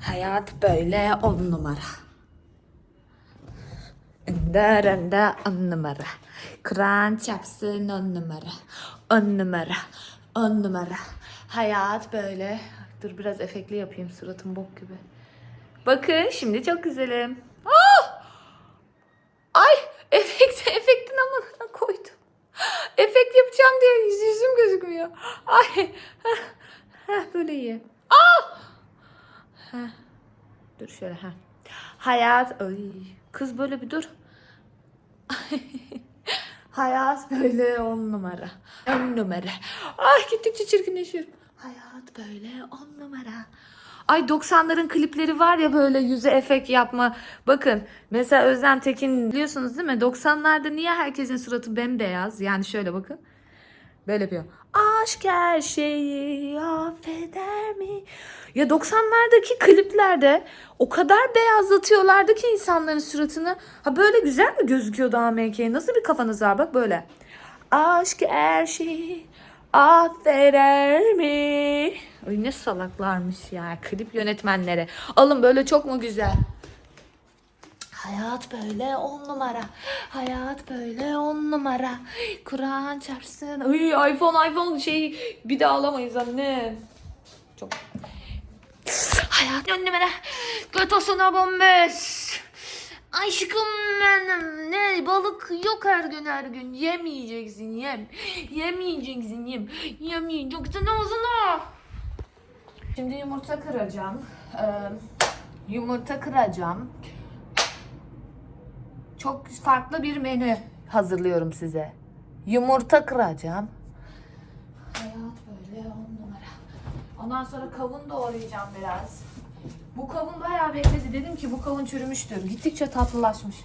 Hayat böyle on numara. Ender on numara. Kur'an çarpsın on numara. On numara. On numara. Hayat böyle. Dur biraz efektli yapayım suratım bok gibi. Bakın şimdi çok güzelim. Ah! Ay efekt, efektin amına koydum. Efekt yapacağım diye yüz- yüzüm gözükmüyor. Ay. Böyle iyi. Ah! Heh. Dur şöyle ha. Hayat ay kız böyle bir dur. Hayat böyle on numara. On numara. Ay gittikçe çirkinleşiyorum. Hayat böyle on numara. Ay 90'ların klipleri var ya böyle yüze efekt yapma. Bakın mesela Özlem Tekin biliyorsunuz değil mi? 90'larda niye herkesin suratı bembeyaz? Yani şöyle bakın. Böyle yapıyor. Aşk her şeyi affeder mi? Ya 90'lardaki kliplerde o kadar beyazlatıyorlardı ki insanların suratını. Ha böyle güzel mi gözüküyordu AMK? Nasıl bir kafanız var bak böyle. Aşk her şeyi affeder mi? Ay ne salaklarmış ya klip yönetmenleri. Alın böyle çok mu güzel? Hayat böyle on numara. Hayat böyle on numara. Kur'an çarpsın. Ay iPhone iPhone şey bir daha alamayız anne. Çok. Hayat numara. Götosuna bombeş. Aşkım benim. Ne balık yok her gün her gün. Yemeyeceksin yem. Yemeyeceksin yem. Yemeyeceksin ağzına. Şimdi yumurta kıracağım. Ee, yumurta kıracağım çok farklı bir menü hazırlıyorum size. Yumurta kıracağım. Hayat böyle on numara. Ondan sonra kavun doğrayacağım biraz. Bu kavun bayağı bekledi. Dedim ki bu kavun çürümüştür. Gittikçe tatlılaşmış.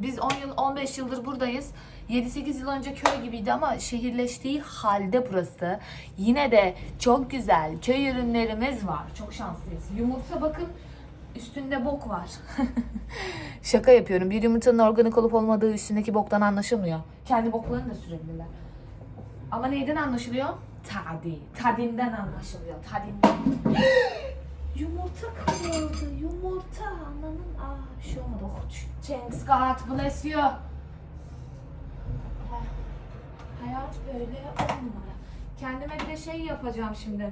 Biz 10 yıl 15 yıldır buradayız. 7-8 yıl önce köy gibiydi ama şehirleştiği halde burası. Yine de çok güzel köy ürünlerimiz var. Çok şanslıyız. Yumurta bakın üstünde bok var. Şaka yapıyorum. Bir yumurtanın organik olup olmadığı üstündeki boktan anlaşılmıyor. Kendi boklarını da sürebilirler. Ama neyden anlaşılıyor? Tadi. Tadinden anlaşılıyor. Tadinden. Yumurta kaldı. Yumurta. Ananın. Aa bir şey olmadı. Oh, thanks God bless you. Hayat böyle on numara. Kendime bir de şey yapacağım şimdi.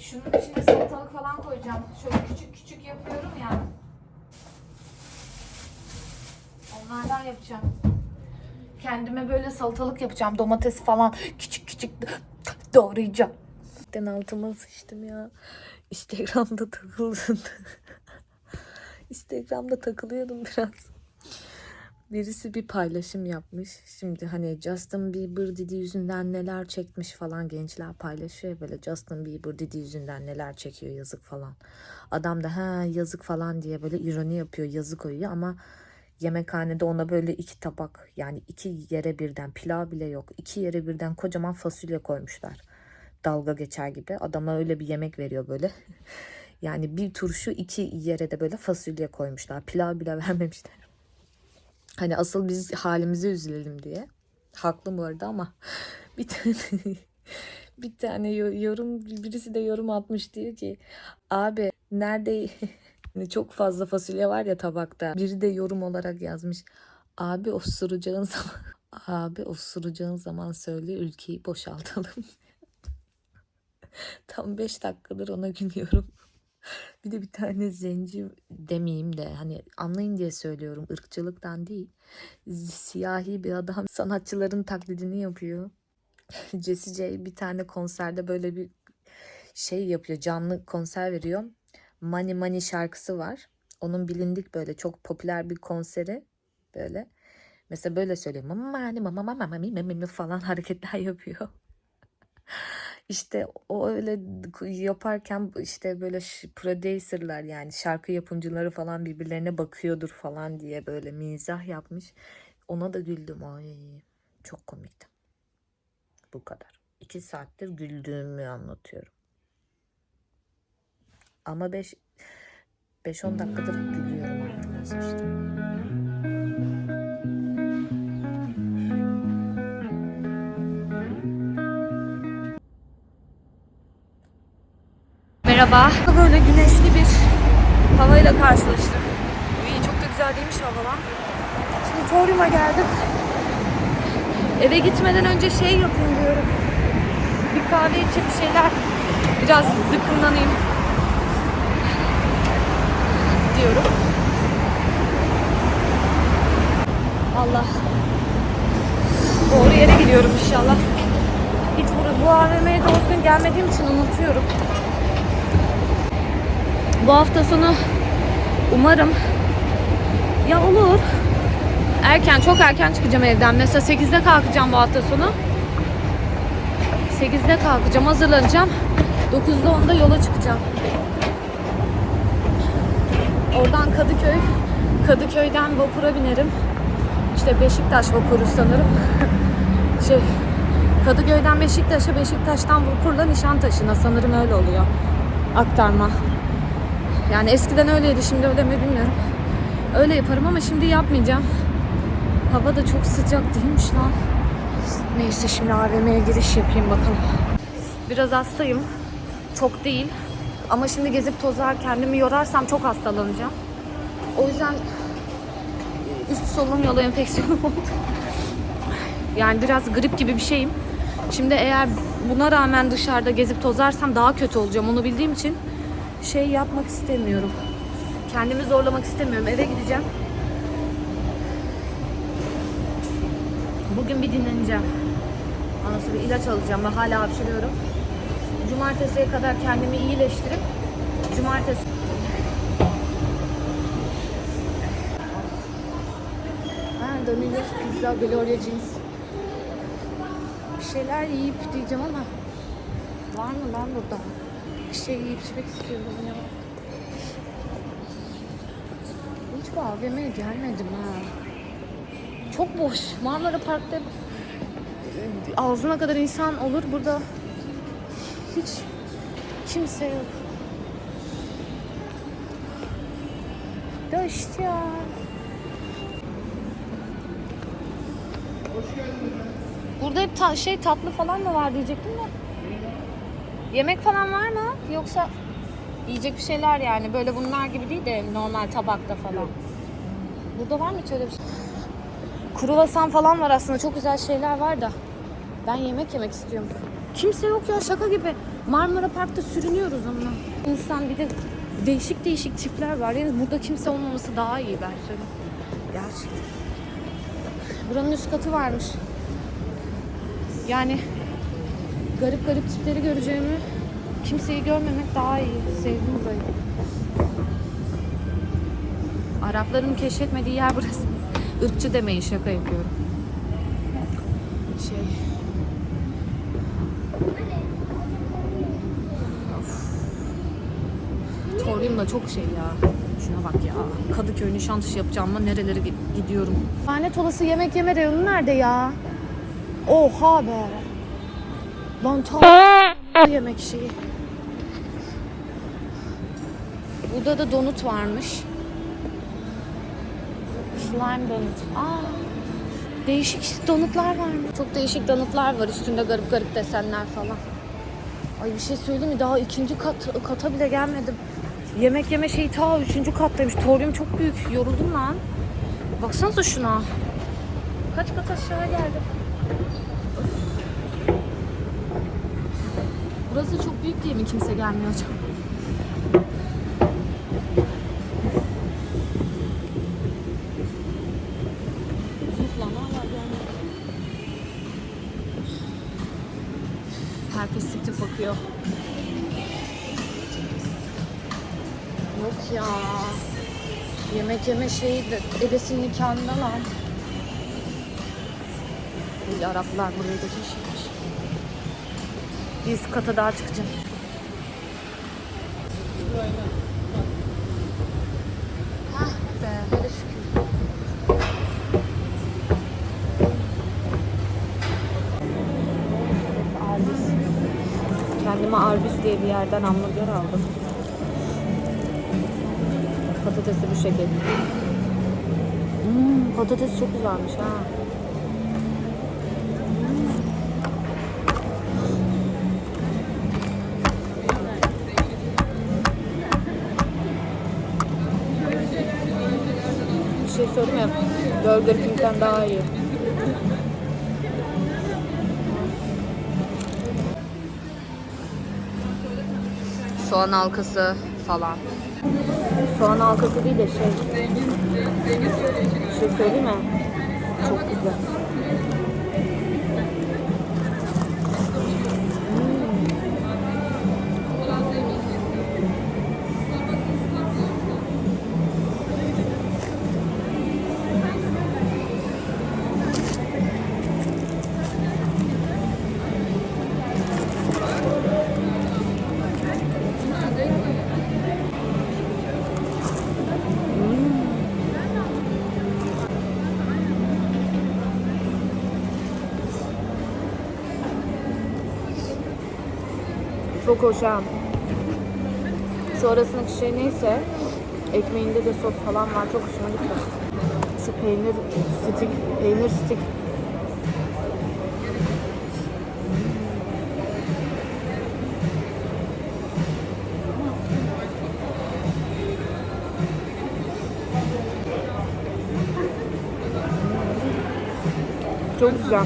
Şunun içine salatalık falan koyacağım. Şöyle küçük küçük yapıyorum ya. Onlardan yapacağım. Kendime böyle salatalık yapacağım. Domates falan küçük küçük doğrayacağım. Ben altıma sıçtım ya. Instagram'da takıldım. Instagram'da takılıyordum biraz. Birisi bir paylaşım yapmış. Şimdi hani Justin Bieber Didi yüzünden neler çekmiş falan gençler paylaşıyor böyle Justin Bieber Didi yüzünden neler çekiyor yazık falan. Adam da ha yazık falan diye böyle ironi yapıyor yazık koyuyor ama yemekhanede ona böyle iki tabak yani iki yere birden pilav bile yok. iki yere birden kocaman fasulye koymuşlar. Dalga geçer gibi. Adama öyle bir yemek veriyor böyle. yani bir turşu iki yere de böyle fasulye koymuşlar. Pilav bile vermemişler. Hani asıl biz halimize üzülelim diye. Haklı bu arada ama bir tane bir tane yo- yorum birisi de yorum atmış diyor ki abi nerede Hani çok fazla fasulye var ya tabakta. Biri de yorum olarak yazmış. Abi osuracağın zaman abi osuracağın zaman söyle ülkeyi boşaltalım. Tam 5 dakikadır ona gülüyorum. Bir de bir tane zenci demeyeyim de hani anlayın diye söylüyorum ırkçılıktan değil. Siyahi bir adam sanatçıların taklidini yapıyor. Jessie J bir tane konserde böyle bir şey yapıyor canlı konser veriyor. Money Money şarkısı var. Onun bilindik böyle çok popüler bir konseri böyle. Mesela böyle söylüyor. Mama mama mama mami mami falan hareketler yapıyor. İşte o öyle yaparken işte böyle producerlar yani şarkı yapımcıları falan birbirlerine bakıyordur falan diye böyle mizah yapmış. Ona da güldüm. Ay çok komikti. Bu kadar. İki saattir güldüğümü anlatıyorum. Ama 5 5-10 dakikadır gülüyorum artık. İşte. Merhaba. Böyle güneşli bir havayla karşılaştık. İyi çok da güzel değilmiş hava lan. Şimdi Torium'a geldim. Eve gitmeden önce şey yapayım diyorum. Bir kahve içip bir şeyler biraz zıkkımlanayım diyorum. Allah. Doğru yere gidiyorum inşallah. Hiç bu, bu AVM'ye doğru gün gelmediğim için unutuyorum. Bu hafta sonu umarım ya olur. Erken, çok erken çıkacağım evden. Mesela 8'de kalkacağım bu hafta sonu. 8'de kalkacağım, hazırlanacağım. 9'da 10'da yola çıkacağım. Oradan Kadıköy, Kadıköy'den vapura binerim. İşte Beşiktaş vapuru sanırım. şey, Kadıköy'den Beşiktaş'a, Beşiktaş'tan vapurla Nişantaşı'na sanırım öyle oluyor. Aktarma. Yani eskiden öyleydi, şimdi öyle mi bilmiyorum. Öyle yaparım ama şimdi yapmayacağım. Hava da çok sıcak değilmiş lan. Neyse şimdi AVM'ye giriş yapayım bakalım. Biraz hastayım. Çok değil. Ama şimdi gezip tozar kendimi yorarsam çok hastalanacağım. O yüzden üst solunum yolu enfeksiyonu oldu. Yani biraz grip gibi bir şeyim. Şimdi eğer buna rağmen dışarıda gezip tozarsam daha kötü olacağım. Onu bildiğim için şey yapmak istemiyorum. Kendimi zorlamak istemiyorum. Eve gideceğim. Bugün bir dinleneceğim. Ondan sonra ilaç alacağım. Ben hala hapşırıyorum. Cumartesiye kadar kendimi iyileştirip Cumartesi Ha, Domino's Pizza, Gloria Jeans. Bir şeyler yiyip diyeceğim ama var mı lan burada? Bir şey yiyip içmek istiyorum ya. Hiç bu AVM'ye gelmedim ha. Çok boş. Marmara Park'ta e, ağzına kadar insan olur. Burada hiç kimse yok. Da işte ya. Burada hep ta- şey tatlı falan mı var diyecektim de. Yemek falan var mı? Yoksa yiyecek bir şeyler yani böyle bunlar gibi değil de normal tabakta falan. Burada var mı hiç öyle bir şey? Kruvasan falan var aslında çok güzel şeyler var da. Ben yemek yemek istiyorum. Kimse yok ya şaka gibi. Marmara Park'ta sürünüyoruz onunla. İnsan bir de değişik değişik tipler var. Yani burada kimse olmaması daha iyi ben söyleyeyim. Gerçekten. Buranın üst katı varmış. Yani garip garip tipleri göreceğimi kimseyi görmemek daha iyi. Sevdim burayı. Arapların keşfetmediği yer burası. Irkçı demeyin şaka yapıyorum. Şey. Torium da çok şey ya. Şuna bak ya. Kadıköy Nişantaşı yapacağım ama nerelere gi- gidiyorum. Lanet olası yemek yeme reyonu nerede ya? Oha be. Lan tam yemek şeyi. Burada da donut varmış. Slime donut. Aa, değişik donutlar var mı? Çok değişik donutlar var. Üstünde garip garip desenler falan. Ay bir şey söyleyeyim mi? Daha ikinci kat, kata bile gelmedim. Yemek yeme şeyi ta üçüncü kattaymış. Torium çok büyük. Yoruldum lan. Baksanıza şuna. Kaç kat aşağı geldim. Burası çok büyük diye mi kimse gelmiyor acaba? Herkes tip bakıyor. Yok ya. Yemek yeme şeyi de ebesinin nikahında lan. Bu Araplar burayı da. Biz kata daha çıkacağım. Hah be, hele şükür. Kendime Arbis diye bir yerden hamburger aldım. Patatesi bu şekilde. Hmm, patates çok güzelmiş ha. Burger King'den daha iyi. Soğan halkası falan. Soğan halkası değil de şey. Bir şey söyleyeyim mi? Çok güzel. Ha. Sonrasındaki şey neyse ekmeğinde de sos falan var. Çok hoşuma gitti. Şu peynir stik, peynir stik. Çok güzel.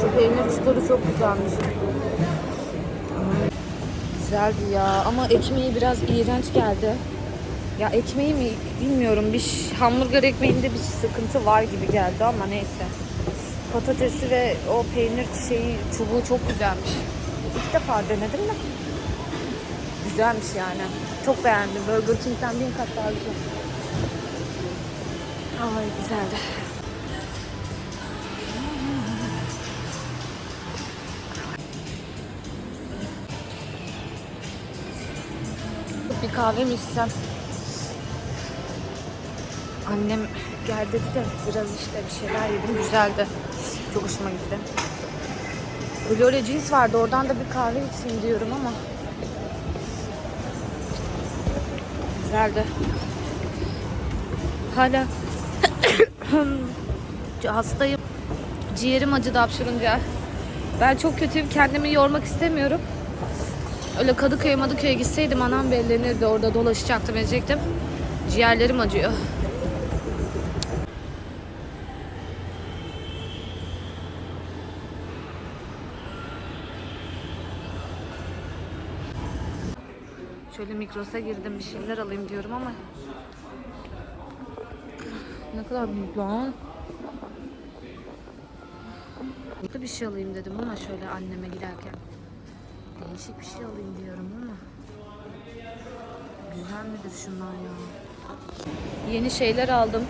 Şu peynir çıtırı çok güzelmiş. Güzeldi ya ama ekmeği biraz iğrenç geldi. Ya ekmeği mi bilmiyorum bir hamburger ekmeğinde bir sıkıntı var gibi geldi ama neyse. Patatesi ve o peynir şeyi çubuğu çok güzelmiş. İlk defa denedim de. Güzelmiş yani. Çok beğendim. Burger King'den bin kat daha güzel. Ay güzeldi. Bir kahve mi içsem? Annem gel dedi de biraz işte bir şeyler yedim. Güzeldi. Çok hoşuma gitti. Gloria Jeans vardı. Oradan da bir kahve içeyim diyorum ama. Güzeldi. Hala hastayım. Ciğerim acıdı hapşırınca. Ben çok kötüyüm. Kendimi yormak istemiyorum. Öyle Kadıköy'e Madıköy'e gitseydim anam bellenirdi. Orada dolaşacaktım edecektim. Ciğerlerim acıyor. Şöyle Migros'a girdim bir şeyler alayım diyorum ama ne kadar büyük lan. Bir şey alayım dedim ama şöyle anneme giderken. Değişik bir şey alayım diyorum ama. Güzel midir şunlar ya? Yeni şeyler aldım.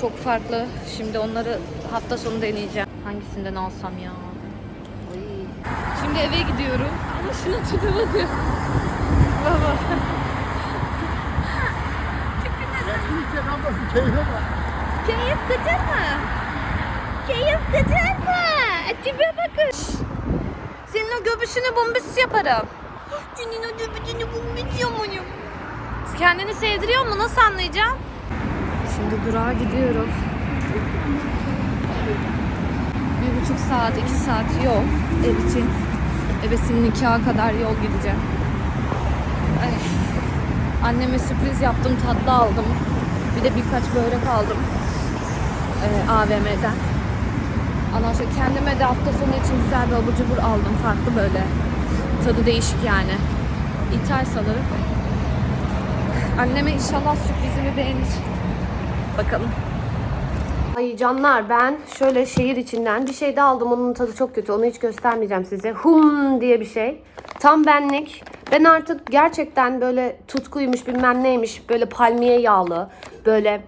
Çok farklı. Şimdi onları hafta sonu deneyeceğim. Hangisinden alsam ya? Ay. Şimdi eve gidiyorum. Ama tipe bakıyor. Baba. Keyif güzel mi? Keyif güzel mi? Tipe bakın. Senin o göbüşünü bombası yaparım. Senin o göbüşünü bombası yaparım. Kendini sevdiriyor mu? Nasıl anlayacağım? Şimdi durağa gidiyorum. Bir buçuk saat, iki saat yol ev için. Ebesinin nikahı kadar yol gideceğim. Ay. Anneme sürpriz yaptım, tatlı aldım. Bir de birkaç börek aldım. Ee, AVM'den. Ondan sonra kendime de hafta sonu için güzel bir abur cubur aldım. Farklı böyle. Tadı değişik yani. İthal sanırım. Anneme inşallah sürprizimi beğenir. Bakalım. Ay canlar ben şöyle şehir içinden bir şey de aldım. Onun tadı çok kötü. Onu hiç göstermeyeceğim size. Hum diye bir şey. Tam benlik. Ben artık gerçekten böyle tutkuymuş bilmem neymiş. Böyle palmiye yağlı. Böyle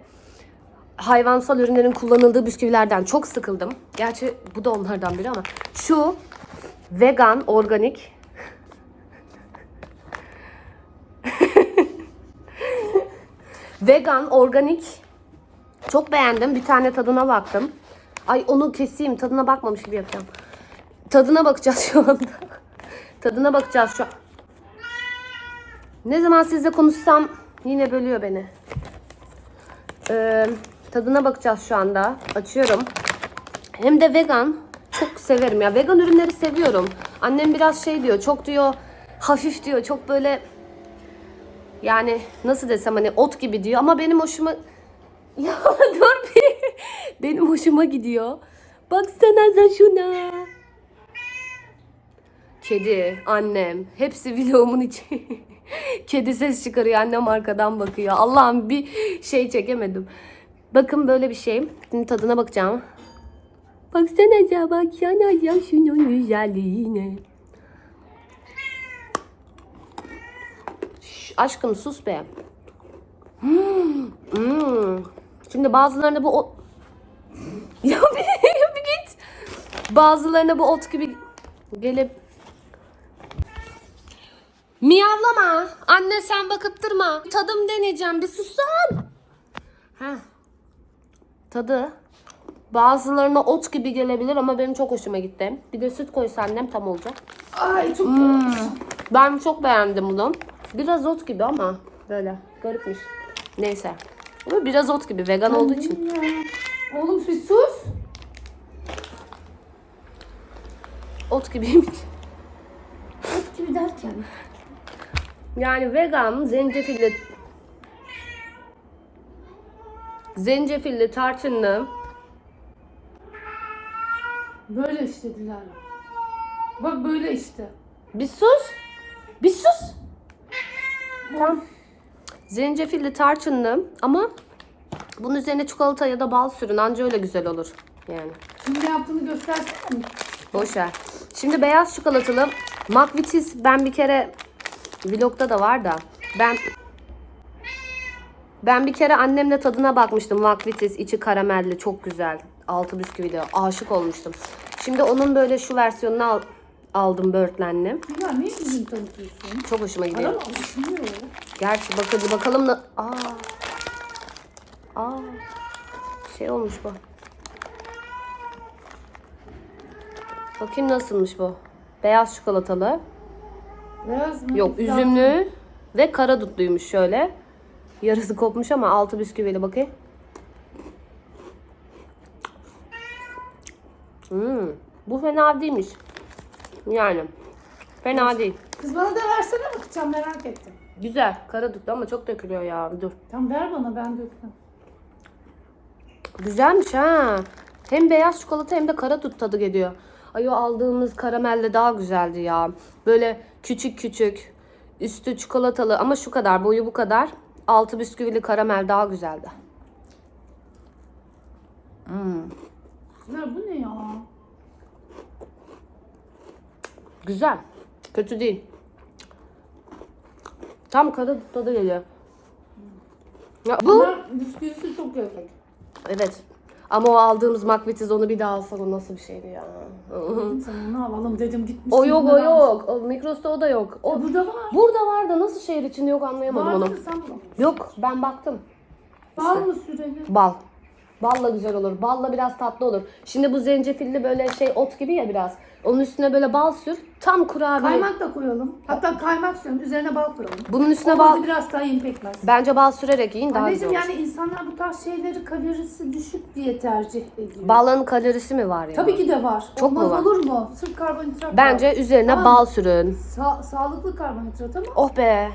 hayvansal ürünlerin kullanıldığı bisküvilerden çok sıkıldım. Gerçi bu da onlardan biri ama. Şu vegan, organik. vegan, organik çok beğendim. Bir tane tadına baktım. Ay onu keseyim. Tadına bakmamış gibi yapacağım. Tadına bakacağız şu anda. tadına bakacağız şu an. Ne zaman sizle konuşsam yine bölüyor beni. Ee, tadına bakacağız şu anda. Açıyorum. Hem de vegan. Çok severim ya. Vegan ürünleri seviyorum. Annem biraz şey diyor. Çok diyor hafif diyor. Çok böyle Yani nasıl desem hani ot gibi diyor ama benim hoşuma... Ya dur bir. Benim hoşuma gidiyor. Baksana şuna. Kedi, annem. Hepsi vlogumun içi. Kedi ses çıkarıyor. Annem arkadan bakıyor. Allah'ım bir şey çekemedim. Bakın böyle bir şey. Şimdi tadına bakacağım. Baksana ya baksana ya şunun güzelliğine. Şş, aşkım sus be. Hmm, hmm. Şimdi bazılarında bu o... ya bir, bir git. Bazılarına bu ot gibi gelip Miyavlama. Anne sen bakıp durma. Tadım deneyeceğim. Bir sussan. Heh. Tadı bazılarına ot gibi gelebilir ama benim çok hoşuma gitti. Bir de süt koysa annem tam olacak. Ay çok Ben çok beğendim bunu. Biraz ot gibi ama böyle garipmiş. Neyse. Ama biraz ot gibi vegan olduğu için. Oğlum bir sus. Ot gibiymiş. Ot gibi derken. Yani vegan zencefilli zencefilli tarçınlı Böyle işte Dilara. Bak böyle işte. Bir sus. Bir sus. Tamam. Zencefilli tarçınlı ama bunun üzerine çikolata ya da bal sürün anca öyle güzel olur. Yani. Şimdi yaptığını göstersene mi? Boş ver. Şimdi beyaz çikolatalı McVitie's ben bir kere vlogda da var da ben ben bir kere annemle tadına bakmıştım McVitie's içi karamelli çok güzel. Altı bisküvili aşık olmuştum. Şimdi onun böyle şu versiyonunu al, aldım böğürtlenli. Dilara niye bizim tanıtıyorsun? Çok hoşuma gidiyor. mı alışmıyor? Gerçi bakın bakalım da aa. Aa. Şey olmuş bu. Bakayım nasılmış bu. Beyaz çikolatalı. Beyaz mı? Yok üzümlü ve kara dutluymuş şöyle. Yarısı kopmuş ama altı bisküvili bakayım. Hmm, bu fena değilmiş. Yani fena değil. Kız bana da versene bakacağım merak ettim. Güzel. Kara dutlu ama çok dökülüyor ya. Dur. Tamam ver bana ben dökmem. Güzelmiş ha. Hem beyaz çikolata hem de kara dut tadı geliyor. Ay o aldığımız karamelle daha güzeldi ya. Böyle küçük küçük. Üstü çikolatalı ama şu kadar boyu bu kadar. Altı bisküvili karamel daha güzeldi. Dilara bu ne ya? Güzel. Kötü değil. Tam dut tadı geliyor. Ya bu Ama bisküvisi çok lezzetli. evet. Ama o aldığımız McVitie's onu bir daha alsak o nasıl bir şeydi ya. Ne alalım dedim gitmişsin. o yok o bunları almışsın. yok. O Migros'ta o da yok. O E, burada var. Burada var da nasıl şehir içinde yok anlayamadım Var onu. mı sen? Yok ben baktım. Var mı süreli? Bal. Balla güzel olur. Balla biraz tatlı olur. Şimdi bu zencefilli böyle şey ot gibi ya biraz. Onun üstüne böyle bal sür. Tam kurabiye. Kaymak da koyalım. Hatta kaymak sürüyorum. Üzerine bal koyalım. Bunun üstüne Olmadı bal. biraz daha yiyin pekmez. Bence bal sürerek yiyin daha güzel Anneciğim olur. yani insanlar bu tarz şeyleri kalorisi düşük diye tercih ediyor. Balın kalorisi mi var ya? Tabii ki de var. Çok mu Olmaz var? olur mu? Sırf karbonhidrat Bence var. üzerine Tamam. bal sürün. Sa- sağlıklı karbonhidrat ama Oh be.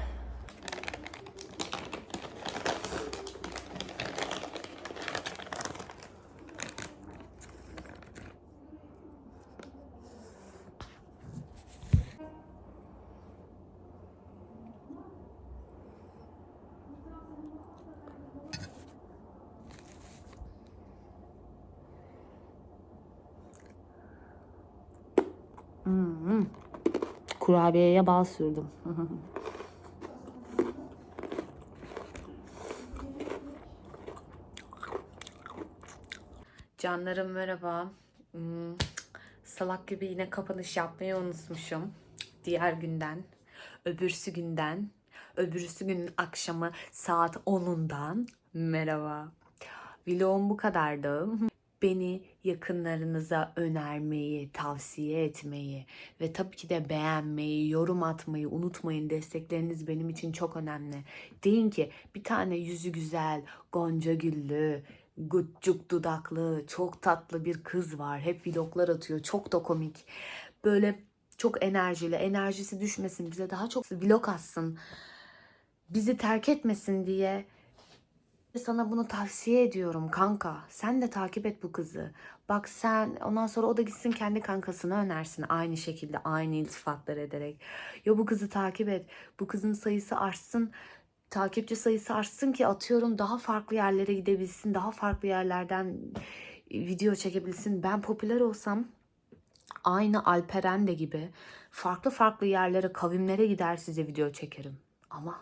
Hmm. Kurabiyeye bal sürdüm. Canlarım merhaba. Hmm, salak gibi yine kapanış yapmayı unutmuşum. Diğer günden, öbürsü günden, öbürsü günün akşamı saat 10'undan merhaba. Vlogum bu kadardı. Beni yakınlarınıza önermeyi, tavsiye etmeyi ve tabii ki de beğenmeyi, yorum atmayı unutmayın. Destekleriniz benim için çok önemli. Deyin ki bir tane yüzü güzel, gonca güllü, guccuk dudaklı, çok tatlı bir kız var. Hep vloglar atıyor. Çok da komik. Böyle çok enerjili. Enerjisi düşmesin bize daha çok vlog atsın. bizi terk etmesin diye sana bunu tavsiye ediyorum kanka. Sen de takip et bu kızı. Bak sen ondan sonra o da gitsin kendi kankasını önersin aynı şekilde aynı iltifatlar ederek. Ya bu kızı takip et. Bu kızın sayısı artsın. Takipçi sayısı artsın ki atıyorum daha farklı yerlere gidebilsin. Daha farklı yerlerden video çekebilsin. Ben popüler olsam aynı Alperen de gibi farklı farklı yerlere, kavimlere gider size video çekerim. Ama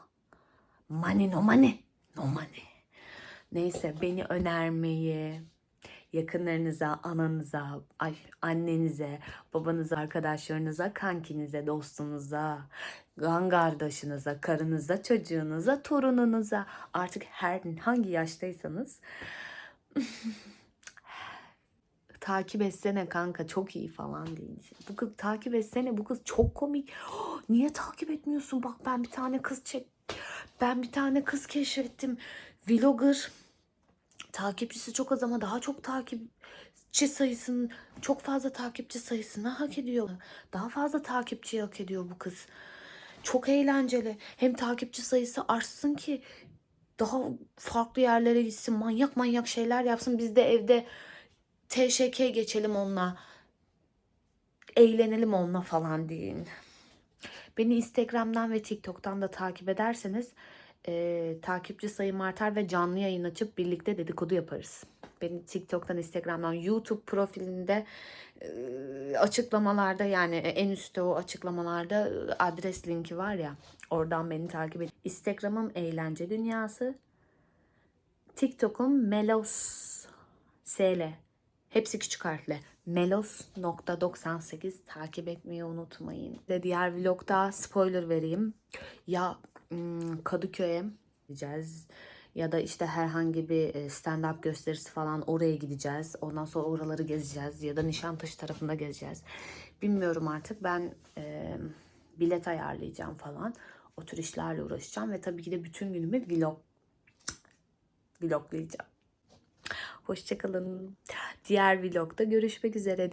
money no money, no money. Neyse beni önermeyi, yakınlarınıza, ananıza, ay, annenize, babanıza, arkadaşlarınıza, kankinize, dostunuza, kan kardeşinize, karınıza, çocuğunuza, torununuza artık her hangi yaştaysanız takip etsene kanka çok iyi falan deyin. Bu kız takip etsene bu kız çok komik. Niye takip etmiyorsun? Bak ben bir tane kız çek ben bir tane kız keşfettim. Vlogger takipçisi çok az ama daha çok takipçi sayısının çok fazla takipçi sayısını hak ediyor. Daha fazla takipçi hak ediyor bu kız. Çok eğlenceli. Hem takipçi sayısı artsın ki daha farklı yerlere gitsin. Manyak manyak şeyler yapsın. Biz de evde TŞK geçelim onunla. Eğlenelim onunla falan deyin. Beni Instagram'dan ve TikTok'tan da takip ederseniz eee, takipçi sayım artar ve canlı yayın açıp birlikte dedikodu yaparız. Beni TikTok'tan, Instagram'dan, YouTube profilinde eee, açıklamalarda yani en üstte o açıklamalarda adres linki var ya oradan beni takip edin. Instagram'ım eğlence dünyası. TikTok'um Melos SL. Hepsi küçük harfle. Melos.98 takip etmeyi unutmayın. Ve diğer vlogda spoiler vereyim. Ya Kadıköy'e gideceğiz ya da işte herhangi bir e, stand-up gösterisi falan oraya gideceğiz. Ondan sonra oraları gezeceğiz ya da Nişantaşı tarafında gezeceğiz. Bilmiyorum artık ben e, bilet ayarlayacağım falan. O tür işlerle uğraşacağım ve tabii ki de bütün günümü vlog vloglayacağım. Hoşçakalın. Diğer vlogda görüşmek üzere.